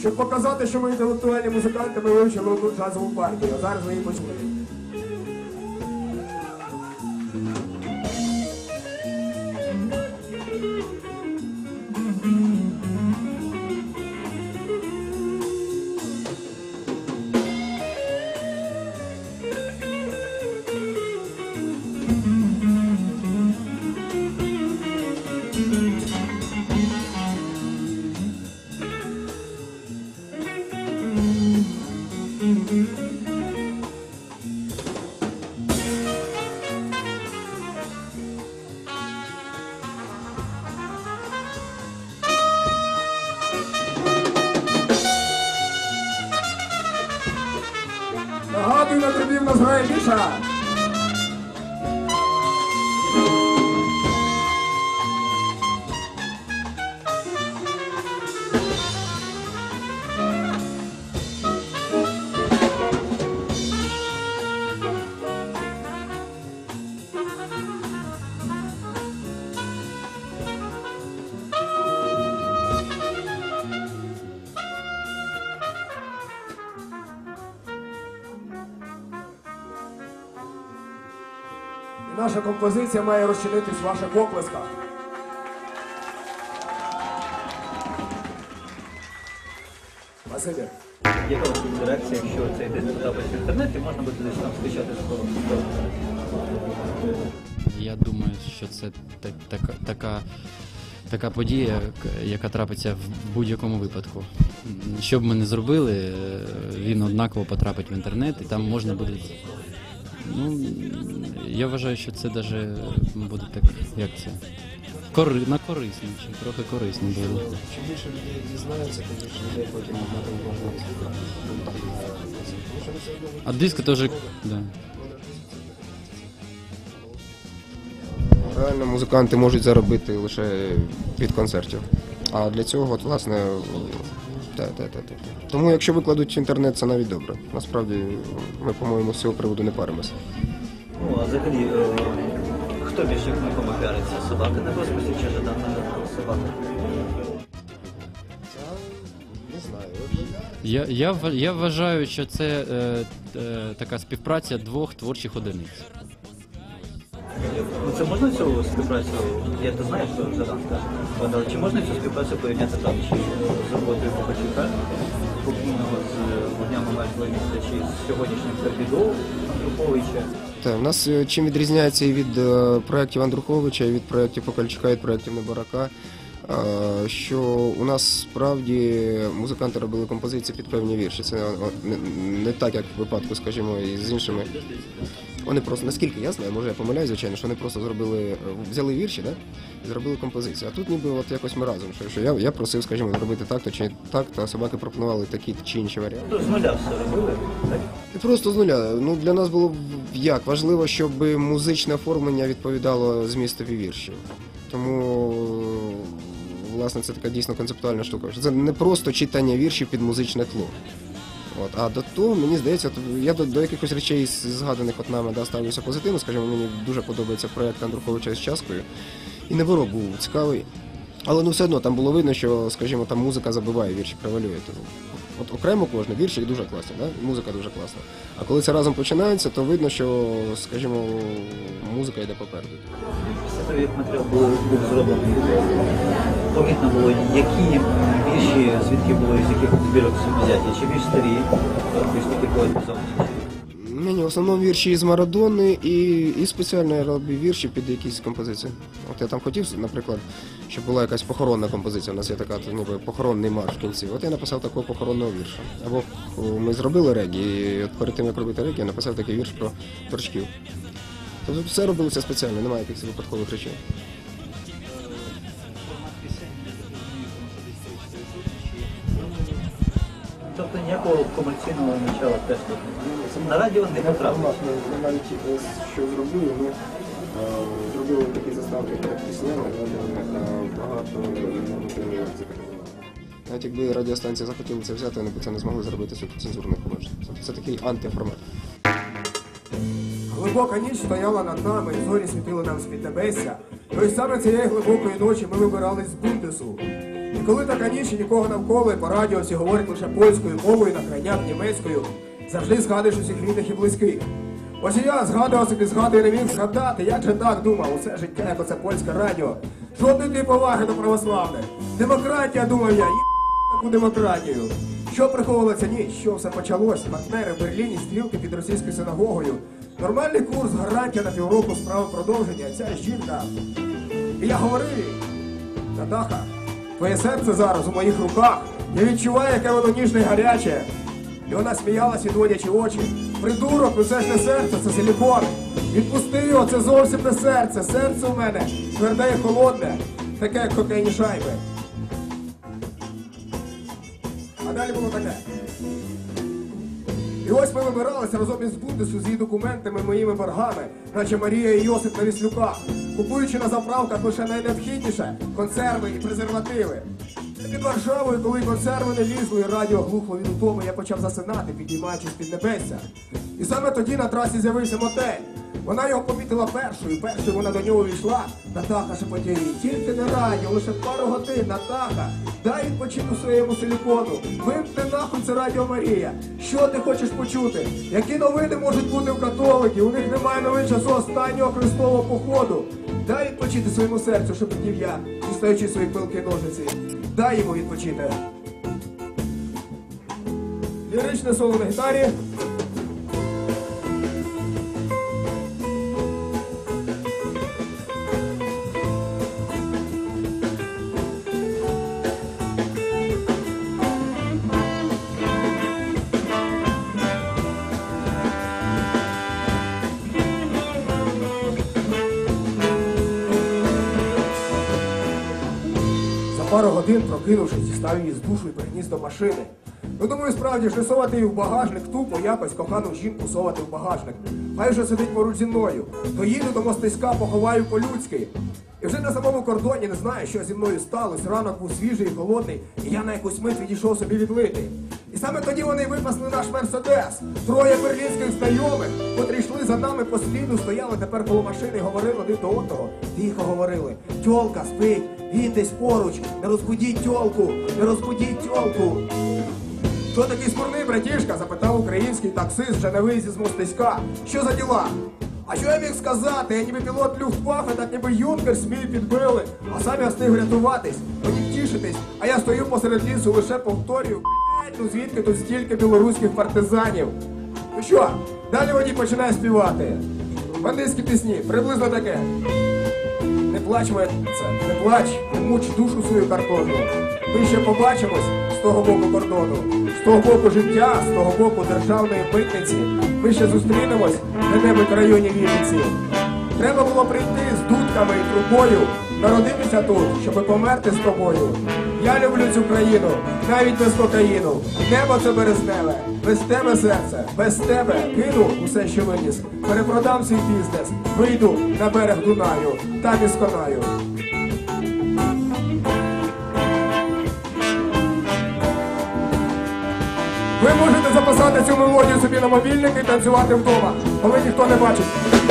Щоб показати, що ми інтелектуальні музиканти, ми вивчили одну джазову партію. А зараз ви її почуєте. Нагадую, на трибів нас грає Міша. Наша композиція має розчинитись в ваших оплесках. Василь. Яка у вас якщо цей диск потрапить в інтернет, і можна буде десь там скачати скоро? Я думаю, що це так, така, така, така подія, яка трапиться в будь-якому випадку. Що б ми не зробили, е, він однаково потрапить в інтернет, і там можна буде. Ну, я вважаю, що це навіть буде так, як це. Кори, на корисно, чи трохи корисно буде. Чим більше людей дізнається, тим більше людей потім можливість. А диск теж. Да. Реально музиканти можуть заробити лише від концертів. А для цього, от, власне, та, та, та, та. Тому якщо викладуть в інтернет, це навіть добре. Насправді, ми, по-моєму, з цього приводу не паримося. Ну, а взагалі, е, хто більше кому піариться? Собака на розписі чи Жадан на собака? Не знаю. Я, я, я вважаю, що це е, е, така співпраця двох творчих одиниць. Ну це можна цю співпрацю, я ти знаєш, що Жадан, так? От, але Чи можна цю співпрацю порівняти там, чи з роботою Покачука, покійного з вогнями мертвого міста, чи з сьогоднішнім Карбідоу Антроповича? Так, у нас е, чим відрізняється і від е, проєктів Андруховича, і від проєктів Покальчука, і від проєктів Небарака, що у нас справді музиканти робили композиції під певні вірші. Це не так, як в випадку, скажімо, і з іншими. Вони просто, наскільки я знаю, може я помиляюсь, звичайно, що вони просто зробили, е, взяли вірші, да? і зробили композицію. А тут ніби от якось ми разом. Що, що я, я просив, скажімо, зробити так-то чи так-то, собаки пропонували такі чи інші варіанти. Ну, з нуля все робили, так? І Просто з нуля. Ну для нас було як важливо, щоб музичне оформлення відповідало змістові віршів. Тому власне це така дійсно концептуальна штука. Це не просто читання віршів під музичне тло. От, а до того, мені здається, от я до, до якихось речей згаданих от нами да, ставлюся позитивно. Скажімо, мені дуже подобається проєкт Андруховича з Часкою. І Неворо був цікавий. Але ну все одно там було видно, що, скажімо, там музика забиває вірші, превалює. От окремо кожне вірші дуже класні, да? музика дуже класна. А коли це разом починається, то видно, що, скажімо, музика йде попереду. Матеріал був, був зроблений, помітно було, які вірші, звідки було, з яких збірок взяті, чи більш старі, більш такі поетизовані. Ні, ні, в основному вірші з Марадони і, і спеціально я роблю вірші під якісь композиції. От я там хотів, наприклад, щоб була якась похоронна композиція. У нас є така ніби похоронний марш в кінці. От я написав такого похоронного вірша. Або ми зробили регі, і от перед тим як робити регі, я написав такий вірш про торчків. Тобто все робилося спеціально, немає якихось випадкових речей. Ніякого комерційного начала теж тут не На радіо не потрапило. Ми навіть що зробили, ми зробили такі заставки перед піснями, багато навіть якби радіостанція захотіла це взяти, вони б це не змогли зробити суто цензурних обмежень. Це такий антиформат. Глибока ніч стояла над нами, зорі світили нам з-під небесся. І ось саме цієї глибокої ночі ми вибирались з Бундесу. І коли така ніч і нікого навколо, і по радіо всі говорять лише польською мовою, на крайняк німецькою, завжди згадуєш усіх рідних і близьких. Ось і я згадував собі, згадую, не міг згадати, як же так думав, усе життя, як оце польське радіо. Жодної ти поваги до православних. Демократія, думав я, і таку демократію. Що приховувала ця ніч? Що все почалось? Партнери в Берліні, стрілки під російською синагогою. Нормальний курс, гарантія на півроку справи продовження. Ця жінка. І я говорив Натаха, твоє серце зараз у моїх руках. Я відчуваю, яке воно ніжне і гаряче. І вона сміялась, відводячи очі. Придурок, ну це ж не серце, це силікон. Відпусти його, це зовсім не серце. Серце у мене тверде і холодне, таке, як хокейні шайби. А далі було таке. І ось ми вибиралися разом із Бундесу з її документами, моїми боргами, наче Марія і Йосип на віслюках, купуючи на заправках лише найнеобхідніше консерви і презервативи. Під Варшавою, коли консерви не лізли, і радіо глухло від утоми, я почав засинати, підіймаючись під небесся. І саме тоді на трасі з'явився мотель. Вона його помітила першою, першою вона до нього війшла. Натаха шепотіє, тільки не радіо, лише пару годин, Натаха, дай відпочину своєму силікону. Вимкни нахуй це Радіо Марія. Що ти хочеш почути? Які новини можуть бути в католиків? У них немає новин часу останнього хрестового походу. Дай відпочити своєму серцю, шепотів я, дістаючи свої пилки ножиці. Дай йому відпочити. Ліричне соло на гітарі. Пару годин, прокинувшись, дістав її з душу і переніс до машини. Ну, думаю, справді не совати її в багажник, тупо якось кохану жінку совати в багажник. Хай вже сидить поруч зі мною. То їду до мостиська, поховаю по-людськи. І вже на самому кордоні не знаю, що зі мною сталося. Ранок був свіжий і холодний, і я на якусь мить відійшов собі відлити. І саме тоді вони випасли наш мерседес. Троє берлінських знайомих, котрі йшли за нами по сліду, стояли тепер коло машини і говорили один до одного. Тихо говорили. Тьолка спить, десь поруч, не розбудіть тьолку, не розбудіть тьолку. Що такий смурний, братішка? запитав український таксист вже на виїзді з мостиська. Що за діла? А що я міг сказати? Я ніби пілот Люфтваффе, так ніби юнкер смій підбили, а сам я встиг рятуватись, мені тішитись, а я стою посеред лісу, лише повторюю, ну звідки тут стільки білоруських партизанів? Ну що, далі водій починає співати. Бандитські пісні, приблизно таке. Не плач, це, не плач, муч душу свою картону. Ми ще побачимось з того боку кордону, з того боку життя, з того боку державної митниці. Ми ще зустрінемось на небудь в районі Вінниці. Треба було прийти з дудками і трубою, народитися тут, щоби померти з тобою. Я люблю цю країну, навіть без кокаїну. Небо це березневе, без тебе серце, без тебе кину усе, що виніс. Перепродам свій бізнес, вийду на берег Дунаю, там і сконаю. Ви можете записати цю мелодію собі на мобільник і танцювати вдома, коли ніхто не бачить.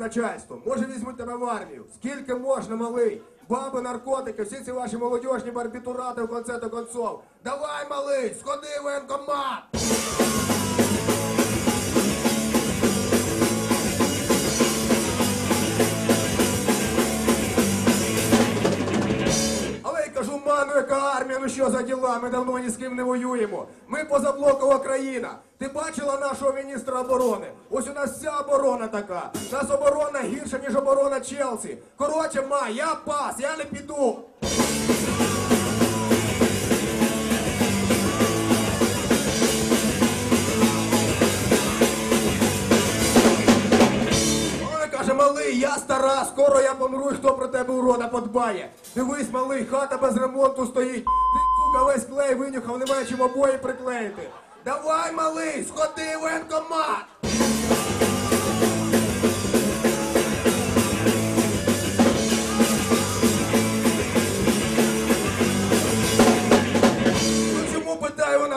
Начальством. Може візьмуть тебе в армію. Скільки можна, малий? Баби, наркотики, всі ці ваші молодіжні барбітурати в конце до концов. Давай, малий, сходи в воєнкомат! Я кажу, яка армія, ну що за діла? Ми давно ні з ким не воюємо. Ми позаблокова країна. Ти бачила нашого міністра оборони? Ось у нас вся оборона така. Нас оборона гірша, ніж оборона Челсі. Коротше, ма, я пас, я не піду. Малий, я стара, скоро я помру, і хто про тебе урода подбає. Дивись, малий, хата без ремонту стоїть. Ти, сука, весь клей винюхав, немає чим обої приклеїти. Давай, малий, сходи в воєнкомат!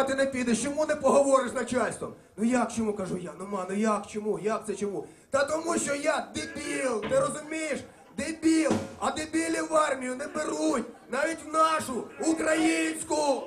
Ну ти не підеш? Чому не поговориш з начальством? Ну як чому кажу я? Ну ма, ну як чому? Як це чому? Та тому що я дебіл, ти розумієш? Дебіл, а дебілі в армію не беруть, навіть в нашу українську.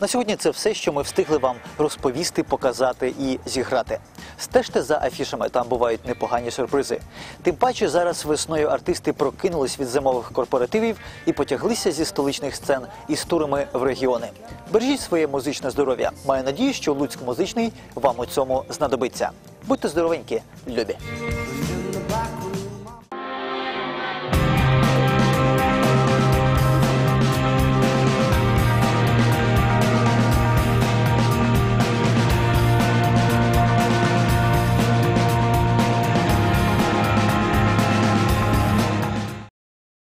На сьогодні це все, що ми встигли вам розповісти, показати і зіграти. Стежте за афішами, там бувають непогані сюрпризи. Тим паче зараз весною артисти прокинулись від зимових корпоративів і потяглися зі столичних сцен із турами в регіони. Бережіть своє музичне здоров'я. Маю надію, що Луцьк музичний вам у цьому знадобиться. Будьте здоровенькі, любі!